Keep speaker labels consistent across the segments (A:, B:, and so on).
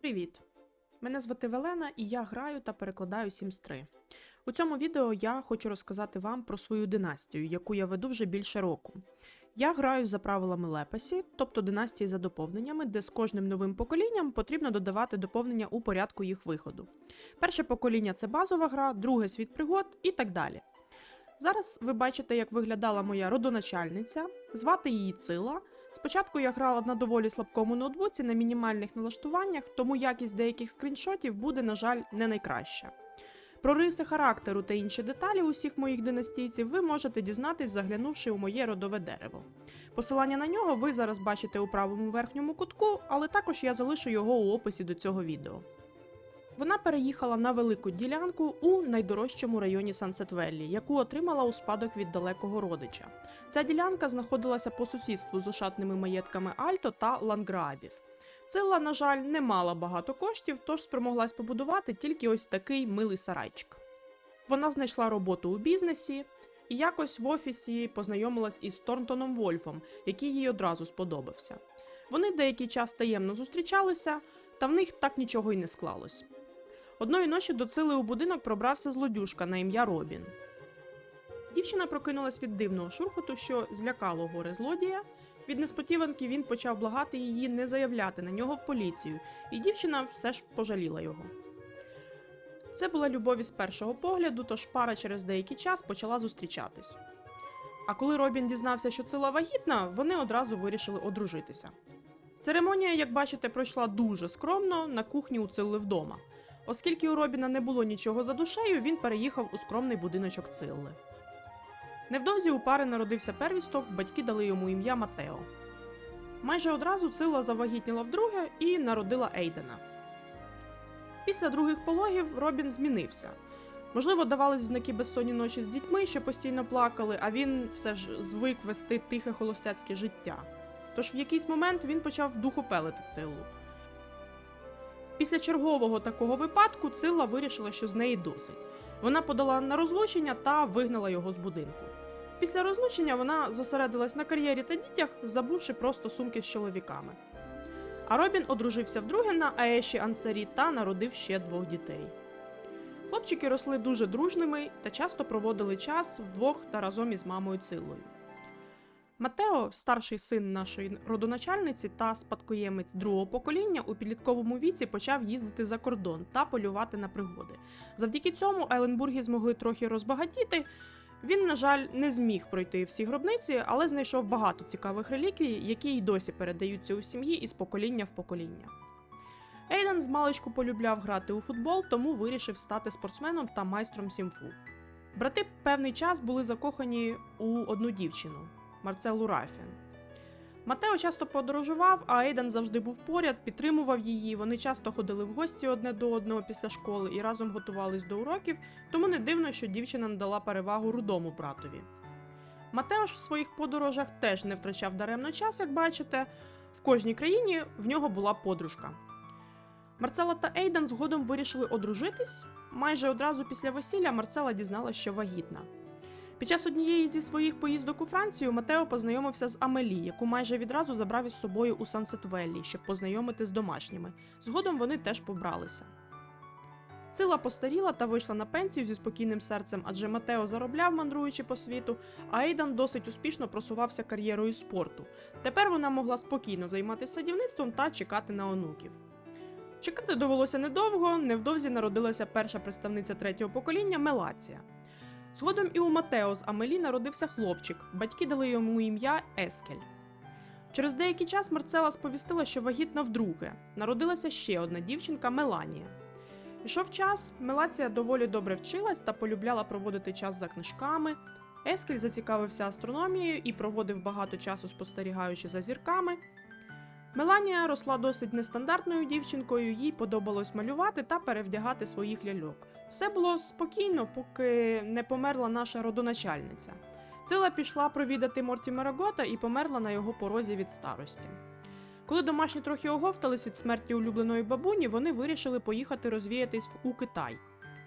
A: Привіт! Мене звати Велена і я граю та перекладаю Sims 3. У цьому відео я хочу розказати вам про свою династію, яку я веду вже більше року. Я граю за правилами Лепасі, тобто династії за доповненнями, де з кожним новим поколінням потрібно додавати доповнення у порядку їх виходу. Перше покоління це базова гра, друге світ пригод і так далі. Зараз ви бачите, як виглядала моя родоначальниця, звати її Цила. Спочатку я грала на доволі слабкому ноутбуці на мінімальних налаштуваннях, тому якість деяких скріншотів буде, на жаль, не найкраща. Про риси характеру та інші деталі усіх моїх династійців ви можете дізнатись, заглянувши у моє родове дерево. Посилання на нього ви зараз бачите у правому верхньому кутку, але також я залишу його у описі до цього відео. Вона переїхала на велику ділянку у найдорожчому районі Сансетвеллі, яку отримала у спадок від далекого родича. Ця ділянка знаходилася по сусідству з ошатними маєтками Альто та Ланграабів. Цилла, на жаль, не мала багато коштів, тож спромоглась побудувати тільки ось такий милий сарайчик. Вона знайшла роботу у бізнесі і якось в офісі познайомилась із Торнтоном Вольфом, який їй одразу сподобався. Вони деякий час таємно зустрічалися, та в них так нічого й не склалось. Одної ночі до Цили у будинок пробрався злодюжка на ім'я Робін. Дівчина прокинулась від дивного шурхоту, що злякало горе злодія. Від несподіванки він почав благати її не заявляти на нього в поліцію, і дівчина все ж пожаліла його. Це була любов із першого погляду, тож пара через деякий час почала зустрічатись. А коли Робін дізнався, що Цила вагітна, вони одразу вирішили одружитися. Церемонія, як бачите, пройшла дуже скромно на кухні у Цилли вдома. Оскільки у Робіна не було нічого за душею, він переїхав у скромний будиночок Цилли. Невдовзі у пари народився первісток, батьки дали йому ім'я Матео. Майже одразу Цилла завагітніла вдруге і народила Ейдена. Після других пологів Робін змінився. Можливо, давались знаки безсонні ночі з дітьми, що постійно плакали, а він все ж звик вести тихе холостяцьке життя. Тож в якийсь момент він почав духопелити Циллу. Після чергового такого випадку Цилла вирішила, що з неї досить. Вона подала на розлучення та вигнала його з будинку. Після розлучення вона зосередилась на кар'єрі та дітях, забувши про стосунки з чоловіками. А Робін одружився вдруге на Аеші Ансарі та народив ще двох дітей. Хлопчики росли дуже дружними та часто проводили час вдвох та разом із мамою Циллою. Матео, старший син нашої родоначальниці та спадкоємець другого покоління, у підлітковому віці почав їздити за кордон та полювати на пригоди. Завдяки цьому Еленбурги змогли трохи розбагатіти. Він, на жаль, не зміг пройти всі гробниці, але знайшов багато цікавих реліквій, які й досі передаються у сім'ї із покоління в покоління. Ейден з маличку полюбляв грати у футбол, тому вирішив стати спортсменом та майстром сімфу. Брати певний час були закохані у одну дівчину Марцелу Рафін. Матео часто подорожував, а Ейден завжди був поряд, підтримував її. Вони часто ходили в гості одне до одного після школи і разом готувались до уроків, тому не дивно, що дівчина надала перевагу рудому братові. Матео ж в своїх подорожах теж не втрачав даремно час, як бачите. В кожній країні в нього була подружка. Марцела та Ейден згодом вирішили одружитись. Майже одразу після весілля Марцела дізналася, що вагітна. Під час однієї зі своїх поїздок у Францію Матео познайомився з Амелі, яку майже відразу забрав із собою у Сансетвеллі, щоб познайомити з домашніми. Згодом вони теж побралися. Цила постаріла та вийшла на пенсію зі спокійним серцем, адже Матео заробляв, мандруючи по світу, а Ейдан досить успішно просувався кар'єрою спорту. Тепер вона могла спокійно займатися садівництвом та чекати на онуків. Чекати довелося недовго, невдовзі народилася перша представниця третього покоління Мелація. Згодом і у Матео з Амелі народився хлопчик, батьки дали йому ім'я Ескель. Через деякий час Марцела сповістила, що вагітна вдруге. Народилася ще одна дівчинка Меланія. Ішов час, Мелація доволі добре вчилась та полюбляла проводити час за книжками. Ескель зацікавився астрономією і проводив багато часу спостерігаючи за зірками. Меланія росла досить нестандартною дівчинкою, їй подобалось малювати та перевдягати своїх ляльок. Все було спокійно, поки не померла наша родоначальниця. Цила пішла провідати Мортімера Гота і померла на його порозі від старості. Коли домашні трохи оговтались від смерті улюбленої бабуні, вони вирішили поїхати розвіятись у Китай.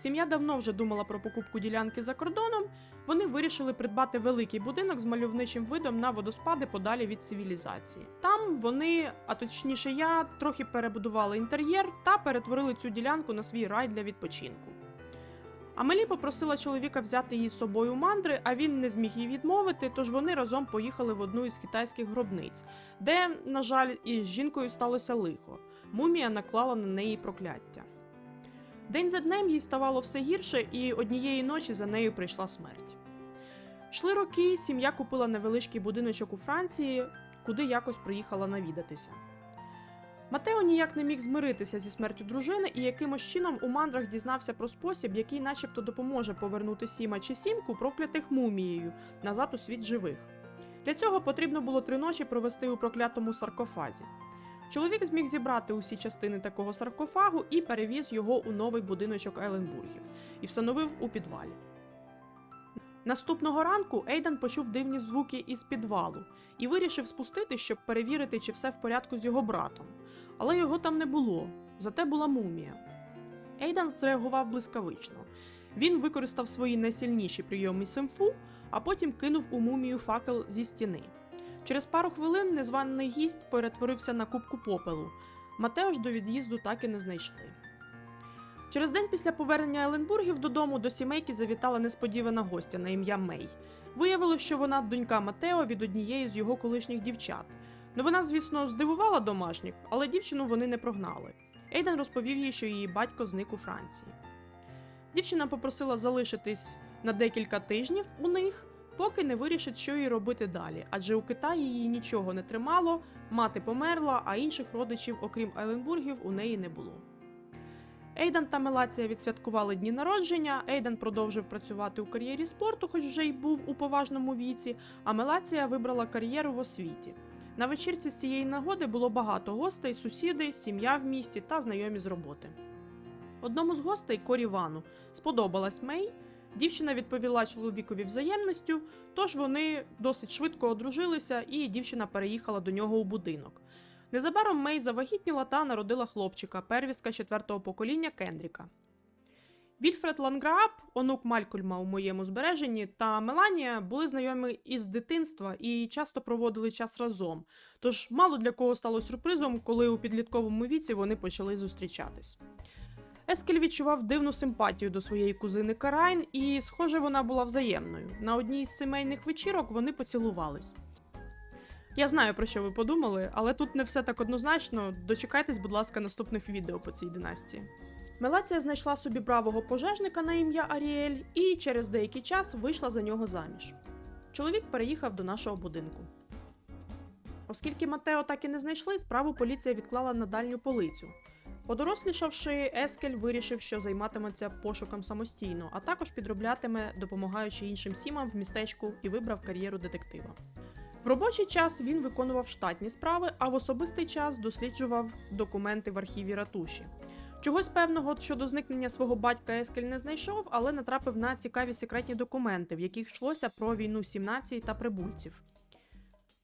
A: Сім'я давно вже думала про покупку ділянки за кордоном. Вони вирішили придбати великий будинок з мальовничим видом на водоспади подалі від цивілізації. Там вони, а точніше я, трохи перебудували інтер'єр та перетворили цю ділянку на свій рай для відпочинку. Амелі попросила чоловіка взяти її з собою у мандри, а він не зміг їй відмовити, тож вони разом поїхали в одну із китайських гробниць, де, на жаль, із жінкою сталося лихо. Мумія наклала на неї прокляття. День за днем їй ставало все гірше, і однієї ночі за нею прийшла смерть. Йшли роки, сім'я купила невеличкий будиночок у Франції, куди якось приїхала навідатися. Матео ніяк не міг змиритися зі смертю дружини і якимось чином у мандрах дізнався про спосіб, який начебто допоможе повернути сіма чи сімку проклятих мумією назад у світ живих. Для цього потрібно було три ночі провести у проклятому саркофазі. Чоловік зміг зібрати усі частини такого саркофагу і перевіз його у новий будиночок Еленбургів і встановив у підвалі. Наступного ранку Ейдан почув дивні звуки із підвалу і вирішив спустити, щоб перевірити, чи все в порядку з його братом. Але його там не було, зате була мумія. Ейдан зреагував блискавично. Він використав свої найсильніші прийоми симфу, а потім кинув у мумію факел зі стіни. Через пару хвилин незваний гість перетворився на кубку попелу. Матео ж до від'їзду так і не знайшли. Через день після повернення Еленбургів додому до сімейки завітала несподівана гостя на ім'я Мей. Виявилося, що вона донька Матео від однієї з його колишніх дівчат. Вона, звісно, здивувала домашніх, але дівчину вони не прогнали. Ейден розповів їй, що її батько зник у Франції. Дівчина попросила залишитись на декілька тижнів у них, поки не вирішить, що їй робити далі, адже у Китаї її нічого не тримало, мати померла, а інших родичів, окрім Еленбургів, у неї не було. Ейдан та Мелація відсвяткували дні народження. Ейдан продовжив працювати у кар'єрі спорту, хоч вже й був у поважному віці, а Мелація вибрала кар'єру в освіті. На вечірці з цієї нагоди було багато гостей, сусіди, сім'я в місті та знайомі з роботи. Одному з гостей Корі Вану сподобалась Мей. Дівчина відповіла чоловікові взаємністю, тож вони досить швидко одружилися, і дівчина переїхала до нього у будинок. Незабаром Мей завагітніла та народила хлопчика, первістка четвертого покоління Кендріка. Вільфред Ланграаб, онук Малькольма у моєму збереженні, та Меланія були знайомі із дитинства і часто проводили час разом. Тож мало для кого стало сюрпризом, коли у підлітковому віці вони почали зустрічатись. Ескель відчував дивну симпатію до своєї кузини Карайн, і, схоже, вона була взаємною. На одній із сімейних вечірок вони поцілувались. Я знаю, про що ви подумали, але тут не все так однозначно. Дочекайтесь, будь ласка, наступних відео по цій династії. Мелація знайшла собі бравого пожежника на ім'я Аріель і через деякий час вийшла за нього заміж. Чоловік переїхав до нашого будинку. Оскільки Матео так і не знайшли, справу поліція відклала на дальню полицю. Подорослішавши, Ескель вирішив, що займатиметься пошуком самостійно, а також підроблятиме, допомагаючи іншим сімам в містечку і вибрав кар'єру детектива. В робочий час він виконував штатні справи, а в особистий час досліджував документи в архіві ратуші. Чогось певного щодо зникнення свого батька Ескель не знайшов, але натрапив на цікаві секретні документи, в яких йшлося про війну сім націй та прибульців.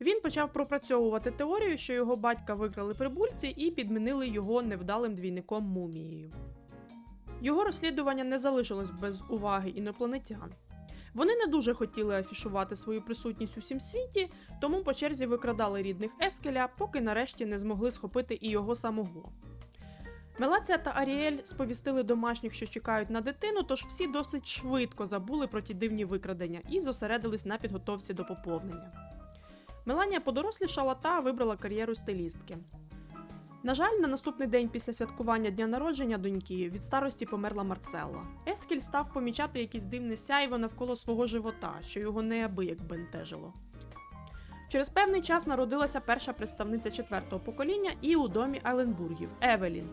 A: Він почав пропрацьовувати теорію, що його батька викрали прибульці і підмінили його невдалим двійником мумією. Його розслідування не залишилось без уваги інопланетян. Вони не дуже хотіли афішувати свою присутність у всім світі, тому по черзі викрадали рідних Ескеля, поки нарешті не змогли схопити і його самого. Мелація та Аріель сповістили домашніх, що чекають на дитину, тож всі досить швидко забули про ті дивні викрадення і зосередились на підготовці до поповнення. Меланія подорослішала та вибрала кар'єру стилістки. На жаль, на наступний день після святкування дня народження доньки від старості померла Марцелла. Ескіль став помічати якесь дивне сяйво навколо свого живота, що його неабияк бентежило. Через певний час народилася перша представниця четвертого покоління і у домі Айленбургів Евелін.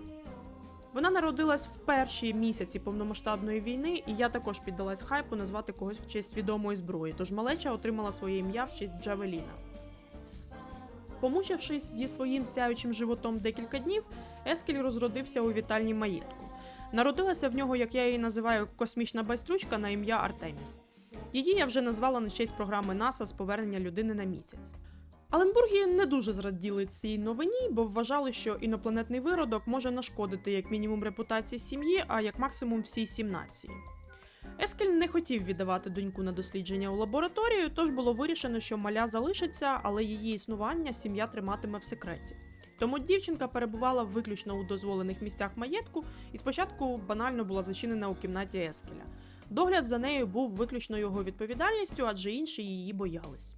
A: Вона народилась в перші місяці повномасштабної війни, і я також піддалась хайпу назвати когось в честь відомої зброї, тож малеча отримала своє ім'я в честь Джавеліна. Помучившись зі своїм сяючим животом декілька днів, Ескель розродився у вітальні маєтку. Народилася в нього, як я її називаю, космічна байстручка на ім'я Артеміс. Її я вже назвала на честь програми НАСА з повернення людини на місяць. Аленбурги не дуже зраділи цій новині, бо вважали, що інопланетний виродок може нашкодити як мінімум репутації сім'ї, а як максимум всій сім нації. Ескель не хотів віддавати доньку на дослідження у лабораторію, тож було вирішено, що маля залишиться, але її існування сім'я триматиме в секреті. Тому дівчинка перебувала виключно у дозволених місцях маєтку і спочатку банально була зачинена у кімнаті Ескеля. Догляд за нею був виключно його відповідальністю, адже інші її боялись.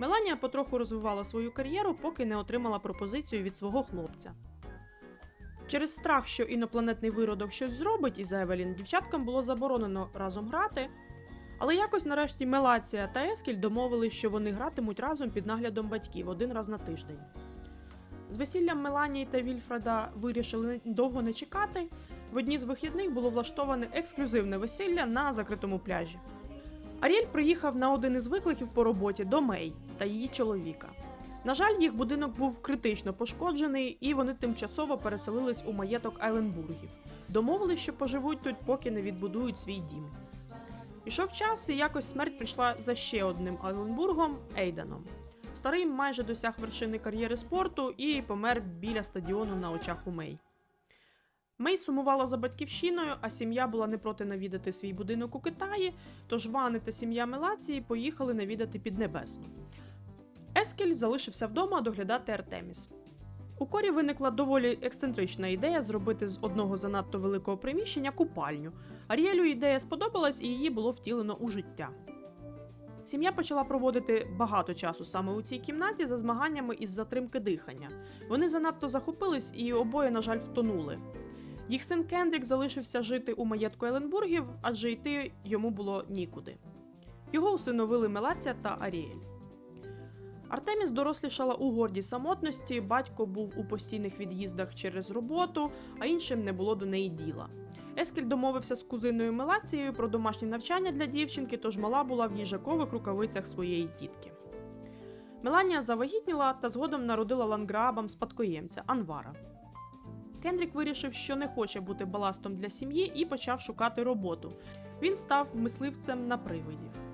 A: Меланія потроху розвивала свою кар'єру, поки не отримала пропозицію від свого хлопця. Через страх, що інопланетний виродок щось зробить із Евелін, дівчаткам було заборонено разом грати. Але якось нарешті Мелація та Ескіль домовились, що вони гратимуть разом під наглядом батьків один раз на тиждень. З весіллям Меланії та Вільфреда вирішили довго не чекати. В одні з вихідних було влаштоване ексклюзивне весілля на закритому пляжі. Аріель приїхав на один із викликів по роботі до Мей та її чоловіка. На жаль, їх будинок був критично пошкоджений, і вони тимчасово переселились у маєток Айленбургів. Домовились, що поживуть тут, поки не відбудують свій дім. Ішов час, і якось смерть прийшла за ще одним Айленбургом Ейданом. Старий майже досяг вершини кар'єри спорту і помер біля стадіону на очах у Мей. Мей сумувала за батьківщиною, а сім'я була не проти навідати свій будинок у Китаї, тож Вани та сім'я Мелації поїхали навідати Піднебесну. Ескель залишився вдома доглядати Артеміс. У корі виникла доволі ексцентрична ідея зробити з одного занадто великого приміщення купальню. Аріелю ідея сподобалась і її було втілено у життя. Сім'я почала проводити багато часу саме у цій кімнаті за змаганнями із затримки дихання. Вони занадто захопились і обоє, на жаль, втонули. Їх син Кендрік залишився жити у маєтку Еленбургів, адже йти йому було нікуди. Його усиновили Мелація та Аріель. Артеміс дорослішала у гордій самотності, батько був у постійних від'їздах через роботу, а іншим не було до неї діла. Ескель домовився з кузиною Мелацією про домашнє навчання для дівчинки, тож мала була в їжакових рукавицях своєї тітки. Меланія завагітніла та згодом народила ланграбам спадкоємця Анвара. Кендрік вирішив, що не хоче бути баластом для сім'ї, і почав шукати роботу. Він став мисливцем на привидів.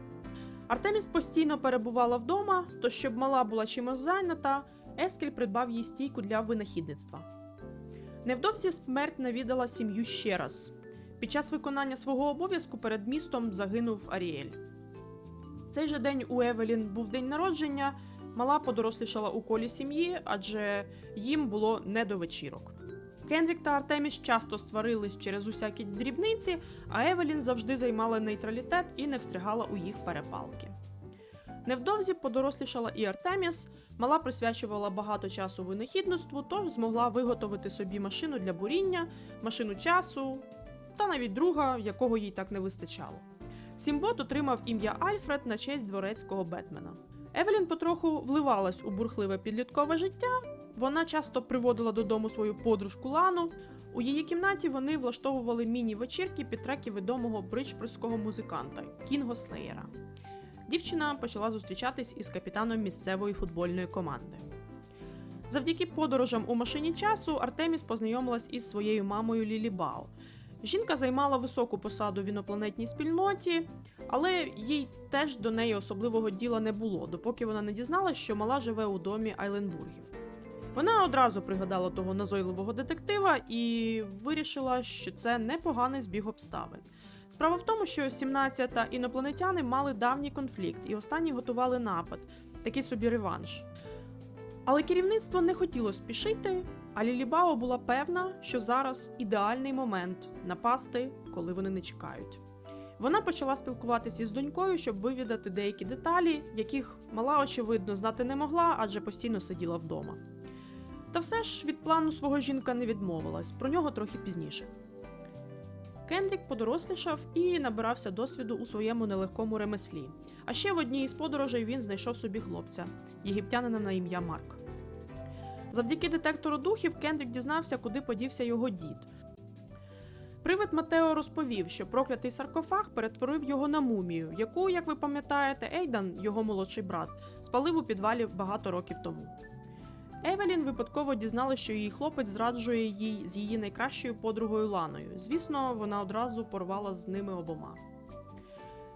A: Артеміс постійно перебувала вдома, то щоб мала була чимось зайнята, Ескель придбав їй стійку для винахідництва. Невдовзі смерть навідала сім'ю ще раз. Під час виконання свого обов'язку перед містом загинув Аріель. Цей же день у Евелін був день народження, мала подорослішала у колі сім'ї, адже їм було не до вечірок. Кендрік та Артеміс часто сварились через усякі дрібниці, а Евелін завжди займала нейтралітет і не встрягала у їх перепалки. Невдовзі подорослішала і Артеміс, мала присвячувала багато часу винахідництву, тож змогла виготовити собі машину для буріння, машину часу та навіть друга, якого їй так не вистачало. Сімбот отримав ім'я Альфред на честь дворецького Бетмена. Евелін потроху вливалась у бурхливе підліткове життя. Вона часто приводила додому свою подружку Лану. У її кімнаті вони влаштовували міні-вечірки під треки відомого бриджпорського музиканта Кінго Слеєра. Дівчина почала зустрічатись із капітаном місцевої футбольної команди. Завдяки подорожам у машині часу Артеміс познайомилась із своєю мамою Лілі Бао. Жінка займала високу посаду в інопланетній спільноті, але їй теж до неї особливого діла не було, допоки вона не дізналась, що мала живе у домі Айленбургів. Вона одразу пригадала того назойливого детектива і вирішила, що це непоганий збіг обставин. Справа в тому, що 17 та інопланетяни мали давній конфлікт, і останні готували напад, такий собі реванш. Але керівництво не хотіло спішити, а Лілібао була певна, що зараз ідеальний момент напасти, коли вони не чекають. Вона почала спілкуватися із донькою, щоб вивідати деякі деталі, яких мала очевидно знати не могла, адже постійно сиділа вдома. Та все ж від плану свого жінка не відмовилась, про нього трохи пізніше. Кендрік подорослішав і набирався досвіду у своєму нелегкому ремеслі. А ще в одній із подорожей він знайшов собі хлопця, єгиптянина на ім'я Марк. Завдяки детектору духів Кендрік дізнався, куди подівся його дід. Привид Матео розповів, що проклятий саркофаг перетворив його на мумію, яку, як ви пам'ятаєте, Ейдан, його молодший брат, спалив у підвалі багато років тому. Евелін випадково дізналася, що її хлопець зраджує їй з її найкращою подругою Ланою. Звісно, вона одразу порвала з ними обома.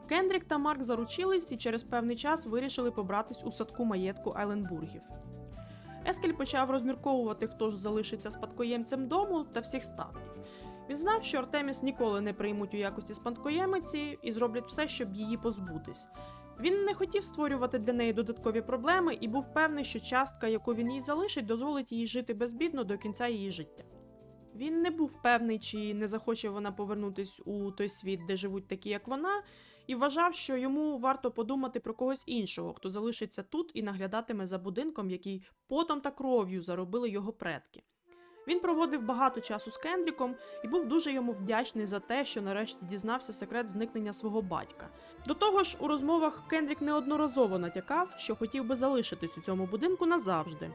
A: Кендрік та Марк заручились і через певний час вирішили побратись у садку маєтку Айленбургів. Ескель почав розмірковувати, хто ж залишиться спадкоємцем дому та всіх статків. Він знав, що Артеміс ніколи не приймуть у якості спадкоємиці і зроблять все, щоб її позбутись. Він не хотів створювати для неї додаткові проблеми і був певний, що частка, яку він їй залишить, дозволить їй жити безбідно до кінця її життя. Він не був певний, чи не захоче вона повернутись у той світ, де живуть такі, як вона, і вважав, що йому варто подумати про когось іншого, хто залишиться тут і наглядатиме за будинком, який потом та кров'ю заробили його предки. Він проводив багато часу з Кендріком і був дуже йому вдячний за те, що нарешті дізнався секрет зникнення свого батька. До того ж, у розмовах Кендрік неодноразово натякав, що хотів би залишитись у цьому будинку назавжди.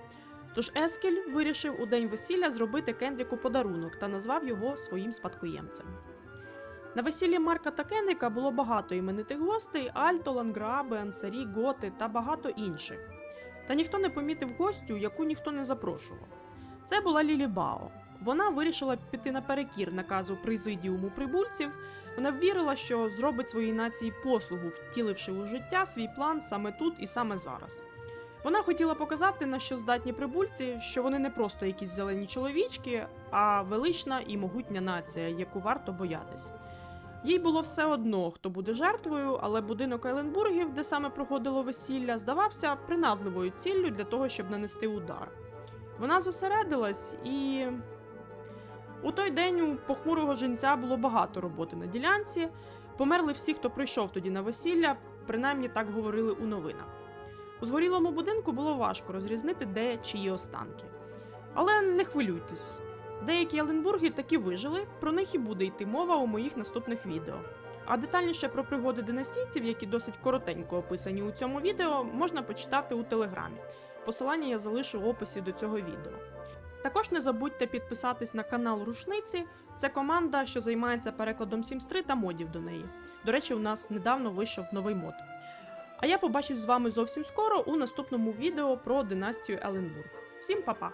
A: Тож Ескель вирішив у день весілля зробити Кендріку подарунок та назвав його своїм спадкоємцем. На весіллі Марка та Кендріка було багато іменитих гостей: Альто, Ланграби, Ансарі, Готи та багато інших. Та ніхто не помітив гостю, яку ніхто не запрошував. Це була Лілі Бао. Вона вирішила піти наперекір наказу президіуму прибульців. Вона вірила, що зробить своїй нації послугу, втіливши у життя свій план саме тут і саме зараз. Вона хотіла показати, на що здатні прибульці, що вони не просто якісь зелені чоловічки, а велична і могутня нація, яку варто боятись. Їй було все одно, хто буде жертвою, але будинок Айленбургів, де саме проходило весілля, здавався принадливою ціллю для того, щоб нанести удар. Вона зосередилась і. У той день у похмурого жінця було багато роботи на ділянці. Померли всі, хто прийшов тоді на весілля, принаймні так говорили у новинах. У згорілому будинку було важко розрізнити, де чиї останки. Але не хвилюйтесь. Деякі Еленбурги таки вижили, про них і буде йти мова у моїх наступних відео. А детальніше про пригоди династійців, які досить коротенько описані у цьому відео, можна почитати у телеграмі. Посилання я залишу в описі до цього відео. Також не забудьте підписатись на канал Рушниці. Це команда, що займається перекладом 3 та модів до неї. До речі, у нас недавно вийшов новий мод. А я побачусь з вами зовсім скоро у наступному відео про династію Еленбург. Всім па-па!